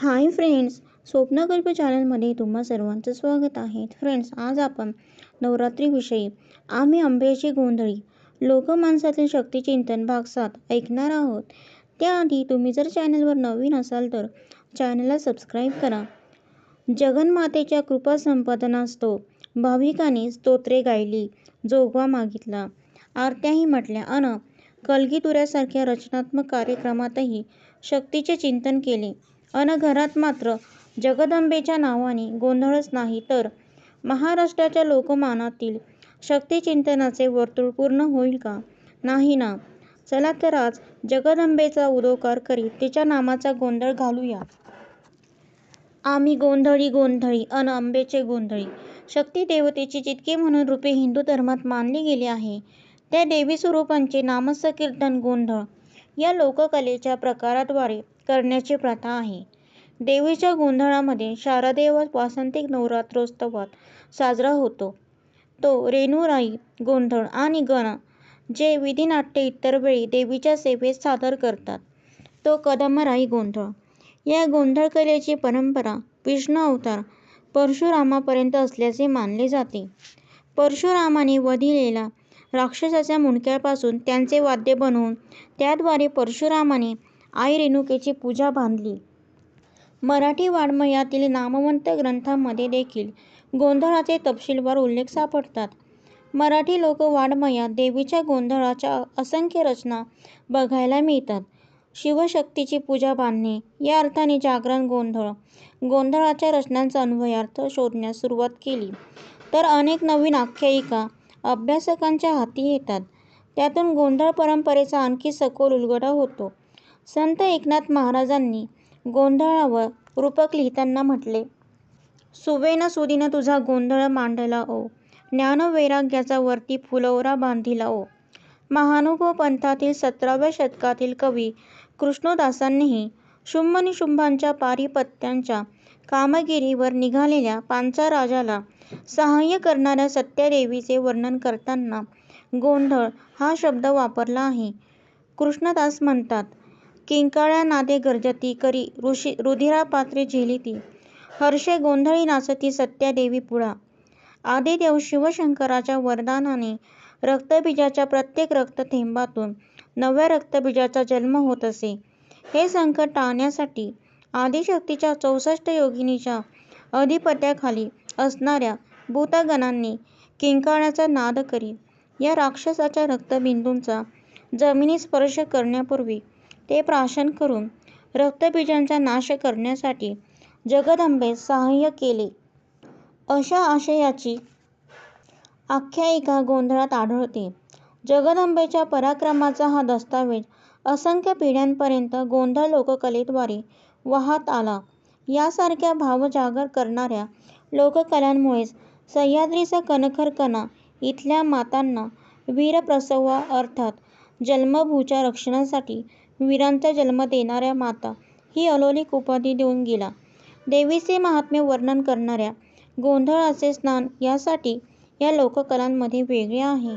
Hi friends स्वप्नकल्प चॅनलमध्ये तुम्हा सर्वांचं स्वागत आहे. फ्रेंड्स आज आपण नवरात्रीविषयी आम्ही आंब्याची गोंधळी लोकमानसातील शक्तिचिंतन भाग सात ऐकणार आहोत. त्याआधी तुम्ही जर चॅनलवर नवीन असाल तर चॅनलला सबस्क्राईब करा. जगन्मातेच्या कृपा संपादनास्तव भाविकाने स्तोत्रे गायली जोगवा मागितला. आरत्याही म्हटल्या अन कलगीतुऱ्यासारख्या रचनात्मक कार्यक्रमातही शक्तीचे चिंतन केले. अन घरात मात्र जगदंबेच्या नावाने गोंधळच नाही तर महाराष्ट्राच्या लोकमानातील शक्तिचिंतनाचे वर्तुळ पूर्ण होईल का? नाही ना. चला तर आज जगदंबेचा उदोकार करीत तिच्या नामाचा गोंधळ घालूया. आम्ही गोंधळी गोंधळी अन अंबेचे गोंधळी. शक्ती देवतेची जितके म्हणून रूपे हिंदू धर्मात मानली गेली आहे त्या देवी स्वरूपांचे नामसंकीर्तन गोंधळ या लोककलेच्या प्रकाराद्वारे करण्याची प्रथा आहे. देवीच्या गोंधळामध्ये शारदेवर व वासंतिक नवरात्रोत्सवात साजरा होतो. तो रेणुराई गोंधळ आणि गण जे विधीनाट्य इतर वेळी देवीच्या सेवेत सादर करतात तो कदमराई गोंधळ. या गोंधळ कलेची परंपरा विष्णू अवतार परशुरामापर्यंत असल्याचे मानले जाते. परशुरामाने वधिलेल्या राक्षसाच्या मुंडक्यापासून त्यांचे वाद्य बनवून त्याद्वारे परशुरामाने आई रेणुकेची पूजा बांधली. मराठी वाङ्मयातील नामवंत ग्रंथांमध्ये देखील गोंधळाचे तपशीलवार उल्लेख सापडतात. मराठी लोकवाङ्मयात देवीच्या गोंधळाच्या असंख्य रचना बघायला मिळतात. शिवशक्तीची पूजा बांधणे या अर्थाने जागरण गोंधळ गोंधळाच्या रचनांचा अन्वयार्थ शोधण्यास सुरुवात केली. तर अनेक नवीन आख्यायिका अभ्यासकांच्या हाती येतात. त्यातून गोंधळ परंपरेचा आणखी सखोल उलगडा होतो. संत एकनाथ महाराजांनी गोंधळावर रूपक लिहिताना म्हटले सुवेन सुदीन तुझा गोंधळ मांडला ओ. ज्ञानवैराग्याचा वरती फुलवरा बांधिला ओ. महानुभव पंथातील सतराव्या शतकातील कवी कृष्णदासांनीही शुंभनिशुंभांच्या पारिपत्यांच्या कामगिरीवर निघालेल्या पांचा राजाला सहाय्य करणाऱ्या सत्यादेवीचे वर्णन करताना गोंधळ हा शब्द वापरला आहे. कृष्णदास म्हणतात किंकाळ्या नादे गर्जती करी. ऋषी रुधिरा पात्रे झेलिती हर्षे गोंधळी नाचती सत्यादेवी पुळा आदिदेव शिवशंकराच्या वरदानाने रक्तबीजाच्या प्रत्येक रक्तथेंबातून नव्या रक्तबीजाचा जन्म होत असे. हे संकट टाळण्यासाठी आदिशक्तीच्या चौसष्ट योगिनीच्या अधिपत्याखाली असणाऱ्या भूतगणांनी किंकाळ्याचा नाद करी. या राक्षसाच्या रक्तबिंदूंचा जमिनी स्पर्श करण्यापूर्वी ते प्राशन करून रक्तबीजांचा नाश करण्यासाठी जगदंबे सहाय्य केले. अशा आशयाची आख्यायिका गोंधळात आढळते. जगदंबेच्या पराक्रमाचा हा दस्तावेज असंख्य पिढ्यांपर्यंत गोंधळ लोककलेद्वारे वाहत आला. यासारख्या भावजागर करणाऱ्या लोककलांमुळेच सह्याद्रीचा कणखर कणा इथल्या मातांना वीरप्रसवा अर्थात जन्मभूच्या रक्षणासाठी वीरांचा जन्म देणाऱ्या माता ही अलौकिक उपाधी देऊन गेला. देवीचे माहात्म्य वर्णन करणाऱ्या गोंधळाचे स्नान यासाठी या लोककलांमध्ये वेगळे आहे.